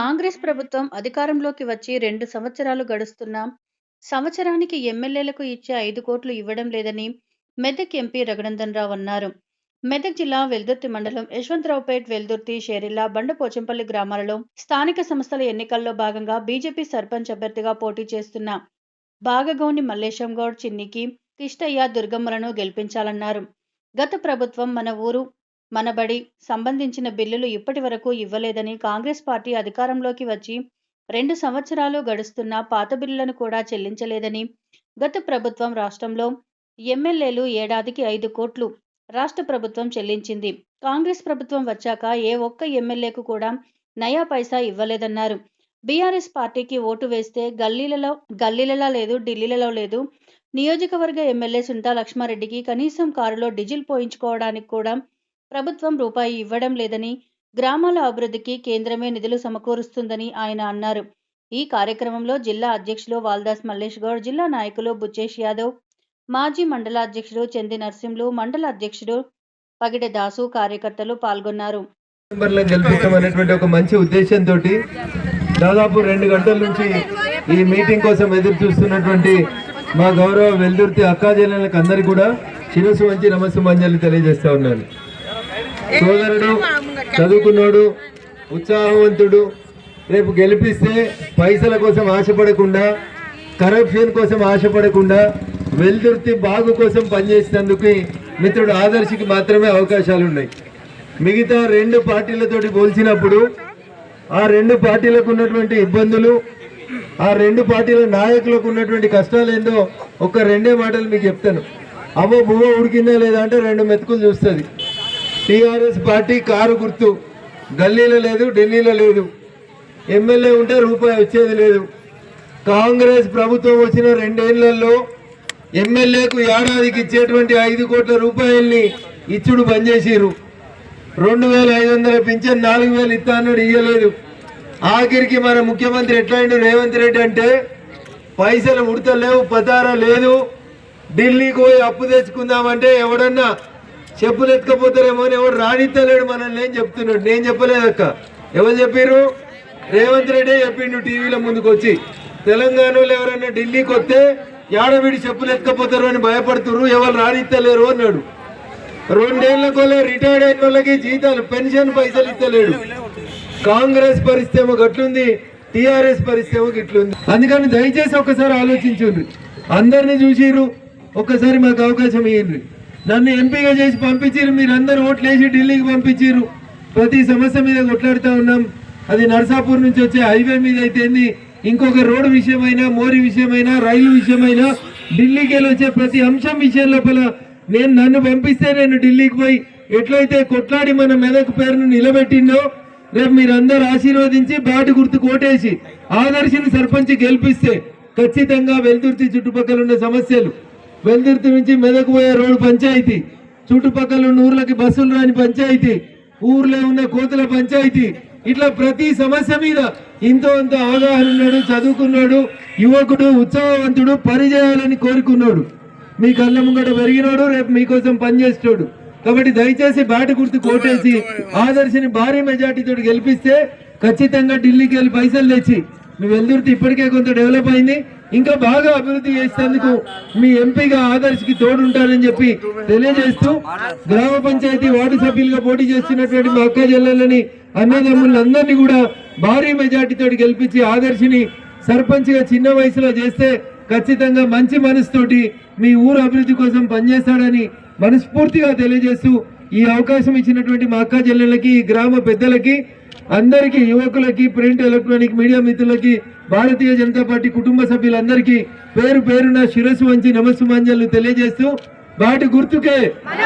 కాంగ్రెస్ ప్రభుత్వం అధికారంలోకి వచ్చి రెండు సంవత్సరాలు గడుస్తున్నా సంవత్సరానికి ఎమ్మెల్యేలకు ఇచ్చే ఐదు కోట్లు ఇవ్వడం లేదని మెదక్ ఎంపీ రఘునందన్ రావు అన్నారు. మెదక్ జిల్లా వెల్దుర్తి మండలం యశ్వంతరావుపేట్ వెల్దుర్తి షేరిల్లా బండపోచంపల్లి గ్రామాలలో స్థానిక సంస్థల ఎన్నికల్లో భాగంగా బీజేపీ సర్పంచ్ అభ్యర్థిగా పోటీ చేస్తున్న బాగగౌని మల్లేశం గౌడ్ చిన్నికి కిష్టయ్య దుర్గమ్మలను గెలిపించాలన్నారు. గత ప్రభుత్వం మన ఊరు మనబడి సంబంధించిన బిల్లులు ఇప్పటి వరకు ఇవ్వలేదని కాంగ్రెస్ పార్టీ అధికారంలోకి వచ్చి రెండు సంవత్సరాలు గడుస్తున్న పాత బిల్లులను కూడా చెల్లించలేదని గత ప్రభుత్వం రాష్ట్రంలో ఎమ్మెల్యేలు ఏడాదికి ఐదు కోట్లు రాష్ట్ర ప్రభుత్వం చెల్లించింది. కాంగ్రెస్ ప్రభుత్వం వచ్చాక ఏ ఒక్క ఎమ్మెల్యేకు కూడా నయా పైసా ఇవ్వలేదన్నారు. బీఆర్ఎస్ పార్టీకి ఓటు వేస్తే గల్లీలలో గల్లీలలో లేదు ఢిల్లీలలో లేదు. నియోజకవర్గ ఎమ్మెల్యే సుంతా లక్ష్మారెడ్డికి కనీసం కారులో డీజిల్ పోయించుకోవడానికి కూడా ప్రభుత్వం రూపాయి ఇవ్వడం లేదని గ్రామాల అభివృద్ధికి కేంద్రమే నిధులు సమకూరుస్తుందని ఆయన అన్నారు. ఈ కార్యక్రమంలో జిల్లా అధ్యక్షులు వాల్దాస్ మల్లేష్ గౌడ్ జిల్లా నాయకులు బుచ్చేష్ యాదవ్ మాజీ మండల అధ్యక్షుడు చంది నర్సింహులు మండల అధ్యక్షుడు పగిడ దాసు కార్యకర్తలు పాల్గొన్నారు. గెలిపిస్తామనేటువంటి ఒక మంచి ఉద్దేశంతో దాదాపు రెండు గంటల నుంచి ఈ మీటింగ్ కోసం ఎదురు చూస్తున్నటువంటి మా గౌరవ వెల్దుర్తి అక్కా అందరికీ కూడా శిరస్సు వంచి నమస్సు మంజలు తెలియజేస్తా ఉన్నాను. సోదరుడు చదువుకున్నాడు ఉత్సాహవంతుడు. రేపు గెలిపిస్తే పైసల కోసం ఆశపడకుండా కరప్షన్ కోసం ఆశపడకుండా వెల్దుర్తి బాగు కోసం పనిచేసినందుకు మిత్రుడు ఆదర్శికి మాత్రమే అవకాశాలు ఉన్నాయి మిగతా రెండు పార్టీలతోటి పోల్చినప్పుడు ఆ రెండు పార్టీలకు ఉన్నటువంటి ఇబ్బందులు ఆ రెండు పార్టీల నాయకులకు ఉన్నటువంటి కష్టాలు ఏందో ఒక రెండే మాటలు మీకు చెప్తాను. అవ్వ బువ్వ ఉడికిందా లేదా అంటే రెండు మెతుకులు చూస్తుంది. టీఆర్ఎస్ పార్టీ కారు గుర్తు. గల్లీలో లేదు ఢిల్లీలో లేదు. ఎమ్మెల్యే ఉంటే రూపాయి వచ్చేది లేదు. కాంగ్రెస్ ప్రభుత్వం వచ్చిన రెండేళ్ళలో ఎమ్మెల్యేకు ఏడాదికి ఇచ్చేటువంటి ఐదు కోట్ల రూపాయల్ని ఇచ్చుడు బంద్ చేసిరు రెండు వేల ఐదు వందల పింఛన్ నాలుగు వేలు ఇస్తా ఇయ్యలేదు. ఆఖరికి మన ముఖ్యమంత్రి ఎట్లయిండు రేవంత్ రెడ్డి అంటే పైసలు ఉడతలేవు పతారా లేదు. ఢిల్లీకి పోయి అప్పు తెచ్చుకుందామంటే ఎవడన్నా చెప్పులు ఎత్తుకపోతారేమో అని ఎవరు రాణిత్తలేడు మనల్ని ఏం చెప్తున్నాడు. నేను చెప్పలేదక్క ఎవరు చెప్పారు రేవంత్ రెడ్డి చెప్పిండు టీవీలో ముందుకు వచ్చి తెలంగాణలో ఎవరైనా ఢిల్లీకి వస్తే యాడవిడి చెప్పులు ఎత్తుకపోతారు అని భయపడుతున్నారు ఎవరు రాణిత్తలేరు అన్నాడు. రెండేళ్ళకోలే రిటైర్డ్ అయిన వాళ్ళకి జీతాలు పెన్షన్ పైసలు ఇస్తలేడు. కాంగ్రెస్ పరిస్థితి ఏమో గట్లుంది టిఆర్ఎస్ పరిస్థితి ఏమో గిట్లుంది. అందుకని దయచేసి ఒక్కసారి ఆలోచించండి. అందరిని చూసిర్రు ఒక్కసారి మాకు అవకాశం ఇవ్వండి నన్ను ఎంపీగా చేసి పంపించారు మీరందరూ ఓట్లేసి ఓట్లు వేసి ఢిల్లీకి పంపించారు. ప్రతి సమస్య మీద కొట్లాడుతూ ఉన్నాం. అది నర్సాపూర్ నుంచి వచ్చే హైవే మీద అయితే ఇంకొక రోడ్డు విషయమైనా మోరి విషయమైనా రైలు విషయమైనా ఢిల్లీకి వెళ్ళి వచ్చే ప్రతి అంశం విషయం లోపల నేను నన్ను పంపిస్తే నేను ఢిల్లీకి పోయి ఎట్లయితే కొట్లాడి మన మెదక్ పేరును నిలబెట్టిందో రేపు మీరందరూ ఆశీర్వదించి బాటి గుర్తు కోటేసి ఆదర్శిని సర్పంచ్ గెలిపిస్తే ఖచ్చితంగా వెలుతుర్తి చుట్టుపక్కల ఉన్న సమస్యలు వెల్దుర్తి నుంచి మెదక్ పోయే రోడ్డు పంచాయతీ. చుట్టుపక్కల ఉన్న ఊర్లకి బస్సులు రాని పంచాయతీ. ఊర్లో ఉన్న కోతుల పంచాయతీ. ఇట్లా ప్రతి సమస్య మీద ఇంతో అంత అవగాహన ఉన్నాడు చదువుకున్నాడు యువకుడు ఉత్సాహవంతుడు పనిచేయాలని కోరుకున్నాడు. మీ కళ్ళ ముంగట పెరిగినోడు రేపు మీకోసం పనిచేస్తాడు కాబట్టి దయచేసి బాట గుర్తు కోటేసి ఆదర్శని భారీ మెజార్టీతో గెలిపిస్తే ఖచ్చితంగా ఢిల్లీకి వెళ్ళి పైసలు తెచ్చి మీ వెల్దుర్తి ఇప్పటికే కొంత డెవలప్ అయింది? ఇంకా బాగా అభివృద్ధి చేసేందుకు మీ ఎంపీగా ఆదర్శకి తోడుంటారని చెప్పి తెలియజేస్తూ గ్రామ పంచాయతీ వార్డు సభ్యులుగా పోటీ చేస్తున్నటువంటి మా అక్క జిల్లాలని అన్నదమ్ములందరినీ కూడా భారీ మెజార్టీతో గెలిపించి ఆదర్శిని సర్పంచ్గా చిన్న వయసులో చేస్తే ఖచ్చితంగా మంచి మనసుతోటి మీ ఊరు అభివృద్ధి కోసం పనిచేస్తాడని మనస్ఫూర్తిగా తెలియజేస్తూ ఈ అవకాశం ఇచ్చినటువంటి మా అక్క చెల్లెళ్ళకి ఈ గ్రామ పెద్దలకి అందరికీ యువకులకి ప్రింట్ ఎలక్ట్రానిక్ మీడియా మిత్రులకి భారతీయ జనతా పార్టీ కుటుంబ సభ్యులందరికీ పేరు పేరున శిరస్సు వంచి నమస్సు తెలియజేస్తూ వాటి గుర్తుకే.